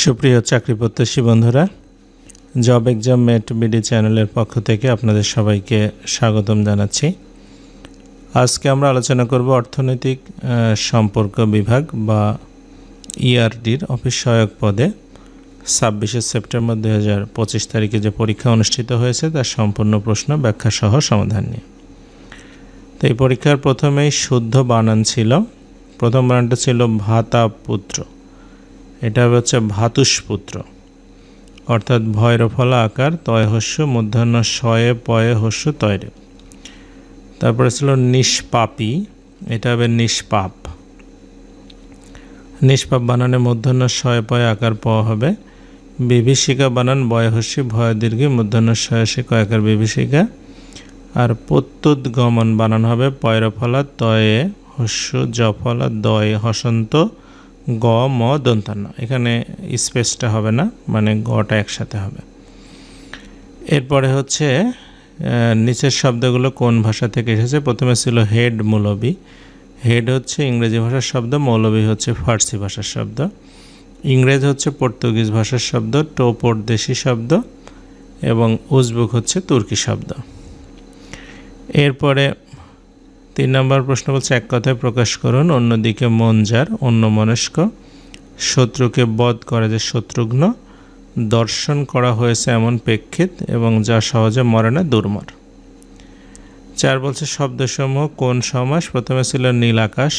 সুপ্রিয় চাকরি প্রত্যাশী বন্ধুরা জব এক্সাম মেট বিডি চ্যানেলের পক্ষ থেকে আপনাদের সবাইকে স্বাগতম জানাচ্ছি। আজকে আমরা আলোচনা করব অর্থনৈতিক সম্পর্ক বিভাগ বা ইআরডির অফিস সহায়ক পদে। ছাব্বিশে সেপ্টেম্বর দুই হাজার পঁচিশ তারিখে যে পরীক্ষা অনুষ্ঠিত হয়েছে, তার সম্পূর্ণ প্রশ্ন ব্যাখ্যা সহ সমাধান নিয়ে। তো এই পরীক্ষার প্রথমেই শুদ্ধ বানান ছিল। প্রথম বানানটা ছিল ভাতা পুত্র। এটা হচ্ছে ভাতুষপুত্র। অর্থাৎ ভৈরফলা আকার তয় হস্য, মধ্যাহ্ন শয়ে পয়ে হস্য তয়রে। তারপরে ছিল নিষ্পাপী, এটা হবে নিষ্পাপ। নিষ্পাপ বানানে মধ্যাহ্ন শয়ে পয়ে আকার প হবে। বিভীষিকা বানান বয় হস্যি, ভয় দীর্ঘে, মধ্যাহ্ন শয়াসী কয়াকার বিভীষিকা। আর প্রত্যুৎ গমন বানান হবে পয়রফলা তয়ে হস্য জফলা দয়ে হসন্ত। গ, ম, দন্তান্ন। এখানে স্পেসটা হবে না মানে গটা একসাথে হবে। এরপরে হচ্ছে নিচের শব্দগুলো কোন ভাষা থেকে এসেছে? প্রথমে ছিল হেড মৌলবী। হেড হচ্ছে ইংরেজি ভাষার শব্দ, মৌলবী হচ্ছে ফার্সি ভাষার শব্দ। ইংরেজ হচ্ছে পর্তুগিজ ভাষার শব্দ টোপর দেশি শব্দ, এবং উজবেক হচ্ছে তুর্কি শব্দ। এরপরে তিন নম্বর প্রশ্ন বলছে, এক কথায় প্রকাশ করুন, অন্যদিকে মন যার, অন্য মনস্ক। শত্রুকে বধ করে যে শত্রুঘ্ন, দর্শন করা হয়েছে এমন প্রেক্ষিত এবং যা সহজে মরে না, দুর্মর। চার বলছে, শব্দসমূহ কোন সমাস? প্রথমে ছিল নীল আকাশ।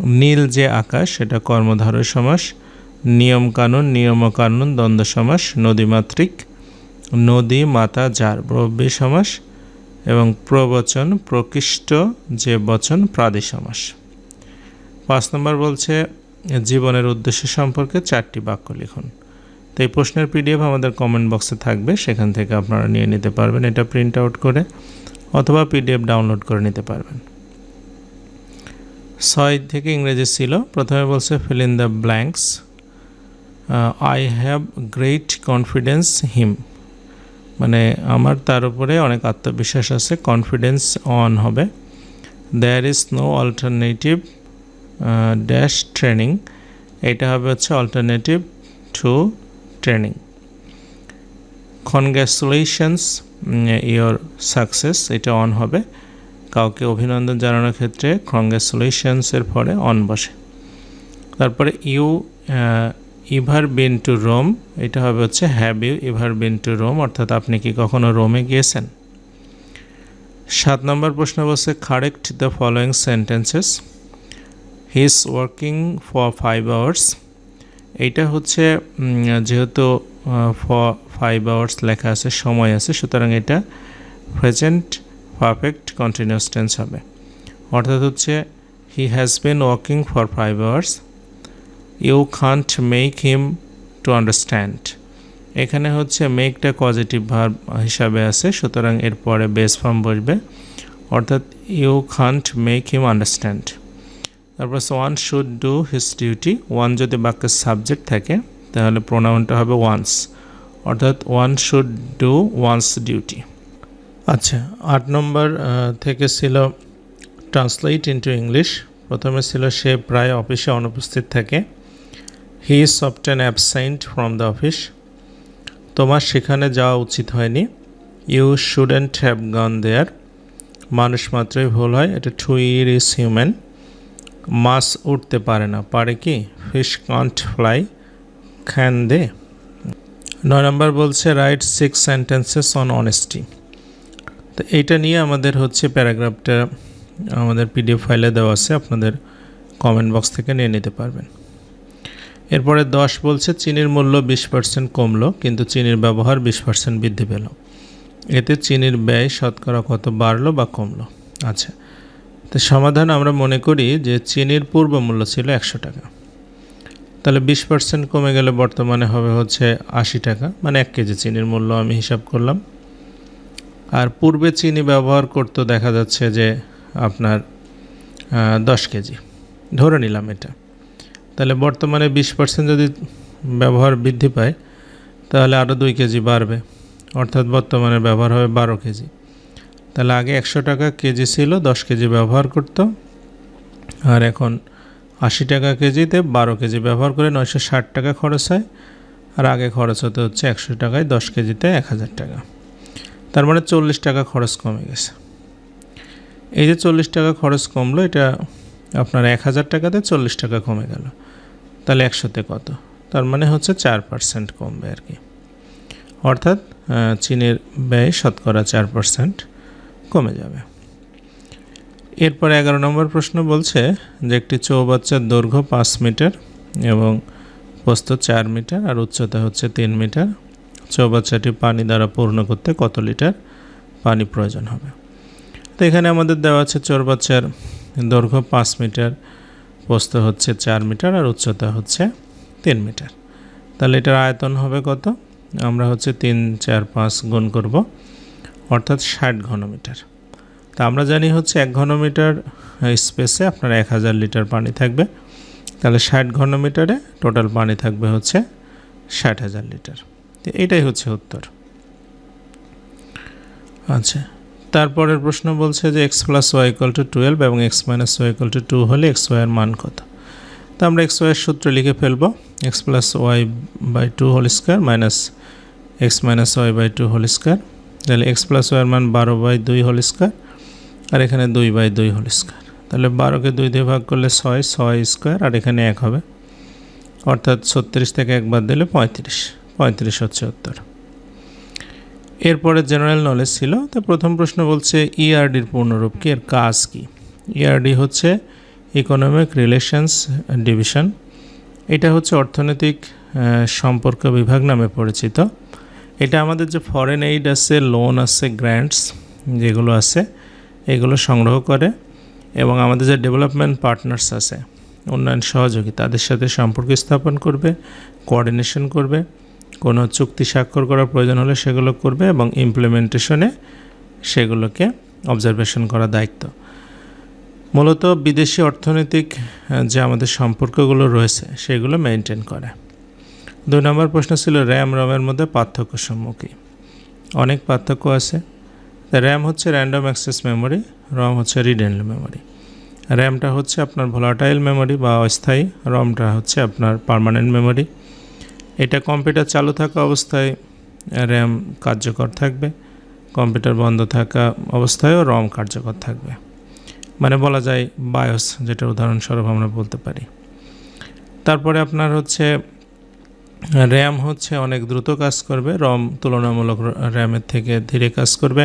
নীল যে আকাশ, সেটা কর্মধারয় সমাস। নিয়ম কানুন নিয়ম কানুন, দ্বন্দ্ব সমাস নদীমাতৃক নদী মাতা যার প্রব্যী সমাস। এবং প্রবচন প্রকৃষ্ট যে বচন প্রাদি সমাস পাঁচ নম্বর বলছে, জীবনের উদ্দেশ্য সম্পর্কে চারটি বাক্য লিখুন। তো এই প্রশ্নের পিডিএফ আমাদের কমেন্ট বক্সে থাকবে, সেখান থেকে আপনারা নিয়ে নিতে পারবেন। এটা প্রিন্ট আউট করে অথবা পিডিএফ ডাউনলোড করে নিতে পারবেন। ছয় থেকে ইংরেজি ছিল, প্রথমে বলছে fill in the blanks I have great confidence him মানে আমার তার উপরে অনেক আত্মবিশ্বাস আছে কনফিডেন্স অন হবে। There is no alternative dash training এটা হবে হচ্ছে alternative to training congratulations your success এটা অন হবে। কাউকে অভিনন্দন জানানোর ক্ষেত্রে কংগ্রাচুলেশনসের পরে অন বসে। তারপরে you ever been to Rome, এটা হবে হচ্ছে have you ever been to Rome, অর্থাৎ আপনি কি কখনো রোমে গিয়েছেন? সাত নম্বর প্রশ্ন বলছে correct the following sentences he is working for five hours এইটা হচ্ছে যেহেতু ফর ফাইভ আওয়ার্স লেখা আছে, সময় আছে, সুতরাং এটা প্রেজেন্ট পারফেক্ট কন্টিনিউয়াস টেন্স হবে। অর্থাৎ হচ্ছে he has been working for five hours you can't make him to understand এখানে হচ্ছে মেকটা পজিটিভ ভার্ব হিসাবে আছে, সুতরাং এরপরে বেস ফর্ম বসবে। অর্থাৎ you can't make him understand তারপর one should do his duty one যদি বাক্যের সাবজেক্ট থাকে, তাহলে প্রোনাউনটা হবে ওয়ান্স অর্থাৎ one should do one's duty আচ্ছা আট নম্বর থেকে ছিল ট্রান্সলেট ইন্টু ইংলিশ প্রথমে ছিল সে প্রায় অফিসে অনুপস্থিত থাকে। He is often absent from the office তোমার সেখানে যাওয়া উচিত হয়নি। You shouldn't have gone there মানুষ মাত্রই ভুল হয়। এটা টু ইর ইজ হিউম্যান মাছ উঠতে পারে না। পারে কি? Fish can't fly can they নয় নম্বর বলছে write six sentences on honesty তো এইটা নিয়ে আমাদের হচ্ছে প্যারাগ্রাফটা আমাদের পিডিএফ ফাইলে দেওয়া আছে। আপনাদের কমেন্ট বক্স থেকে নিয়ে নিতে পারবেন। এরপরে দশ বলছে, চিনির মূল্য বিশ পার্সেন্ট কমলো, কিন্তু চিনির ব্যবহার বিশ পার্সেন্ট বৃদ্ধি পেল। এতে চিনির ব্যয় শতকরা কত বাড়লো বা কমলো? আচ্ছা তো সমাধান আমরা মনে করি যে চিনির পূর্ব মূল্য ছিল একশো টাকা। তাহলে বিশ পার্সেন্ট কমে গেলে বর্তমানে হবে হচ্ছে আশি টাকা মানে এক কেজি চিনির মূল্য আমি হিসাব করলাম। আর পূর্বে চিনি ব্যবহার করতে দেখা যাচ্ছে যে আপনার দশ কেজি। ধরে নিলাম এটা। তাহলে বর্তমানে বিশ পার্সেন্ট যদি ব্যবহার বৃদ্ধি পায়, তাহলে আরও দুই কেজি বাড়বে। অর্থাৎ বর্তমানে ব্যবহার হবে বারো কেজি। তাহলে আগে একশো টাকা কেজি ছিল, দশ কেজি ব্যবহার করতো। আর এখন আশি টাকা কেজিতে বারো কেজি ব্যবহার করে নয়শো ষাট টাকা খরচ হয়। আর আগে খরচ হতে হচ্ছে একশো টাকায়, দশ কেজিতে এক হাজার টাকা। তার মানে চল্লিশ টাকা খরচ কমে গেছে। এই যে চল্লিশ টাকা খরচ কমলো, এটা আপনার এক হাজার টাকাতে চল্লিশ টাকা কমে গেল। তাহলে একশোতে কত? তার মানে হচ্ছে চার পার্সেন্ট কমবে আর কি। অর্থাৎ চীনের ব্যয় শতকরা চার পার্সেন্ট কমে যাবে। এরপর এগারো নম্বর প্রশ্ন বলছে যে একটি চৌবাচ্চার দৈর্ঘ্য পাঁচ মিটার এবং প্রস্থ চার মিটার আর উচ্চতা হচ্ছে তিন মিটার। চৌবাচ্চাটি পানি দ্বারা পূর্ণ করতে কত লিটার পানি প্রয়োজন হবে? তো এখানে আমাদের দেওয়া আছে চৌবাচ্চার দৈর্ঘ্য পাঁচ মিটার প্রস্থ হচ্ছে চার মিটার আর উচ্চতা হচ্ছে তিন মিটার। তাহলে এটার আয়তন হবে কত? আমরা হচ্ছে তিন, চার, পাঁচ গুণ করব, অর্থাৎ ষাট ঘনমিটার। তা আমরা জানি হচ্ছে এক ঘনমিটার স্পেসে আপনার এক হাজার লিটার পানি থাকবে। তাহলে ষাট ঘনমিটারে টোটাল পানি থাকবে হচ্ছে ষাট হাজার লিটার। তো এটাই হচ্ছে উত্তর। আচ্ছা। তারপরের প্রশ্ন বলছে যে x plus y equal to twelve এবং x minus y equal to two হলে এক্স ওয়াইয়ের মান কত? তো আমরা এক্স ওয়াইয়ের সূত্র লিখে ফেলব। X plus y by two whole square minus x minus y by two whole square তাহলে এক্স প্লাস ওয়াইয়ের মান বারো বাই দুই হোল স্কোয়ার আর এখানে দুই বাই দুই হোল স্কোয়ার তাহলে বারোকে দুই দিয়ে ভাগ করলে ছয় ছয় স্কোয়ার আর এখানে এক হবে। অর্থাৎ ছত্রিশ থেকে একবার দিলে পঁয়ত্রিশ। পঁয়ত্রিশ হচ্ছে উত্তর। এরপরে জেনারেল নলেজ ছিল, তো প্রথম প্রশ্ন বলছে ইআরডির পূর্ণরূপ কি, এর কাজ কি? ইআরডি হচ্ছে ইকোনমিক রিলেশনস ডিভিশন এটা হচ্ছে অর্থনৈতিক সম্পর্ক বিভাগ নামে পরিচিত। এটা আমাদের যে ফরেন এইড আছে লোন আছে গ্র্যান্টস যেগুলো আছে, এগুলো সংগ্রহ করে এবং আমাদের যে ডেভেলপমেন্ট পার্টনার্স আছে, উন্নয়ন সহযোগী, তাদের সাথে সম্পর্ক স্থাপন করবে কোঅর্ডিনেশন করবে। কোনো চুক্তি স্বাক্ষর করার প্রয়োজন হলে সেগুলো করবে এবং ইমপ্লিমেন্টেশনে সেগুলোকে অবজারভেশন করা দায়িত্ব। মূলত বিদেশি অর্থনৈতিক যে আমাদের সম্পর্কগুলো রয়েছে, সেগুলো মেনটেন করে। দুই নম্বর প্রশ্ন ছিল র্যাম রমের মধ্যে পার্থক্য সম্মুখী অনেক পার্থক্য আছে। র্যাম হচ্ছে র্যান্ডম অ্যাক্সেস মেমোরি রম হচ্ছে রিড অ্যান্ড মেমোরি র্যামটা হচ্ছে আপনার ভোলাটাইল মেমোরি বা অস্থায়ী রমটা হচ্ছে আপনার পার্মানেন্ট মেমোরি এটা কম্পিউটার চালু থাকা অবস্থায় র্যাম কার্যকর থাকবে, কম্পিউটার বন্ধ থাকা অবস্থায়ও রম কার্যকর থাকবে। মানে বলা যায় বায়োস যেটা উদাহরণস্বরূপ আমরা বলতে পারি। তারপরে আপনার হচ্ছে, র্যাম হচ্ছে অনেক দ্রুত কাজ করবে, রম তুলনামূলক র্যামের থেকে ধীরে কাজ করবে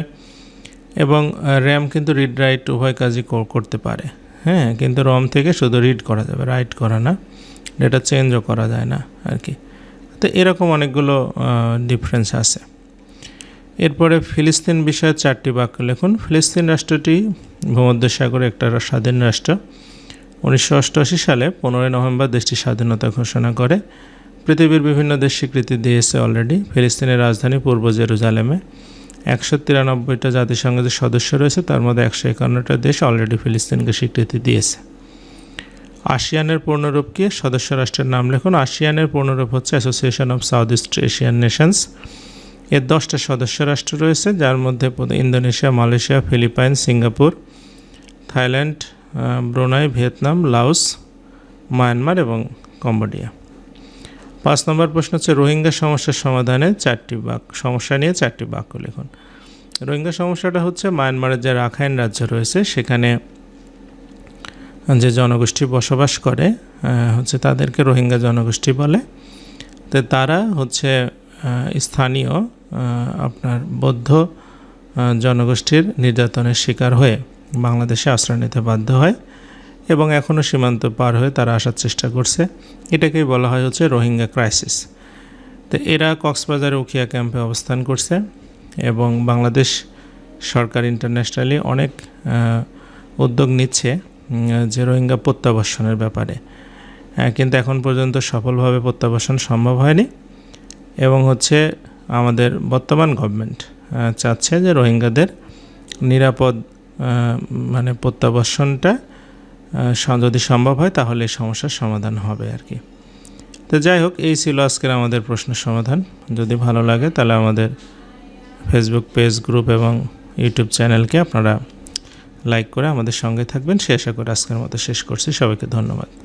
এবং র্যাম কিন্তু রিড রাইট উভয় কাজই করতে পারে। হ্যাঁ কিন্তু রম থেকে শুধু রিড করা যাবে রাইট করা না ডেটা চেঞ্জও করা যায় না আর কি। তো এরকম অনেকগুলো ডিফারেন্স আছে। এরপরে ফিলিস্তিন বিষয়ে চারটি বাক্য লিখুন। ফিলিস্তিন রাষ্ট্রটি ভূমধ্যসাগরে একটা স্বাধীন রাষ্ট্র। উনিশশো অষ্টআশি সালে পনেরোই নভেম্বর দেশটি স্বাধীনতা ঘোষণা করে। পৃথিবীর বিভিন্ন দেশ স্বীকৃতি দিয়েছে অলরেডি ফিলিস্তিনের রাজধানী পূর্ব জেরুজালেমে। একশো তিরানব্বইটা জাতিসংঘের সদস্য রয়েছে, তার মধ্যে একশো একান্নটা দেশ অলরেডি ফিলিস্তিনকে স্বীকৃতি দিয়েছে। আসিয়ানের পূর্ণরূপ কি সদস্য রাষ্ট্রের নাম লিখুন। আসিয়ানের পূর্ণরূপ হচ্ছে association of south east Asian nations এর দশটা সদস্য রাষ্ট্র রয়েছে, যার মধ্যে Indonesia, Malaysia, Philippines, Singapore, Thailand Brunei, Vietnam, Laos, Myanmar এবং কম্বোডিয়া। পাঁচ নম্বর প্রশ্ন হচ্ছে রোহিঙ্গা সমস্যার সমাধানে চারটি বাক্য সমস্যা নিয়ে চারটি বাক্য লিখুন। রোহিঙ্গা সমস্যাটা হচ্ছে মায়ানমারের যে রাখাইন রাজ্য রয়েছে, সেখানে যে জনগোষ্ঠী বসবাস করে হচ্ছে তাদেরকে রোহিঙ্গা জনগোষ্ঠী বলে। তো তারা হচ্ছে স্থানীয় আপনার বৌদ্ধ জনগোষ্ঠীর নির্যাতনের শিকার হয়ে বাংলাদেশে আশ্রয় নিতে বাধ্য হয় এবং এখনও সীমান্ত পার হয়ে তারা আসার চেষ্টা করছে। এটাকেই বলা হয় হচ্ছে রোহিঙ্গা ক্রাইসিস। তো এরা কক্সবাজার উখিয়া ক্যাম্পে অবস্থান করছে এবং বাংলাদেশ সরকার ইন্টারন্যাশনালি অনেক উদ্যোগ নিচ্ছে। যে রোহিঙ্গা প্রত্যাবাসনের ব্যাপারে। কিন্তু এখন পর্যন্ত সফলভাবে প্রত্যাবাসন সম্ভব হয়নি এবং হচ্ছে আমাদের বর্তমান গভর্নমেন্ট চাচ্ছে যে রোহিঙ্গাদের নিরাপদ মানে প্রত্যাবাসনটা যদি সম্ভব হয় তাহলে এই সমস্যার সমাধান হবে আর কি। তো যাই হোক, এই ছিল আজকের আমাদের প্রশ্নের সমাধান। যদি ভালো লাগে তাহলে আমাদের ফেসবুক পেজ গ্রুপ এবং ইউটিউব চ্যানেলকে আপনারা লাইক করে আমাদের সঙ্গে থাকবেন। সে আশা করে আজকের মতো শেষ করছি। সবাইকে ধন্যবাদ।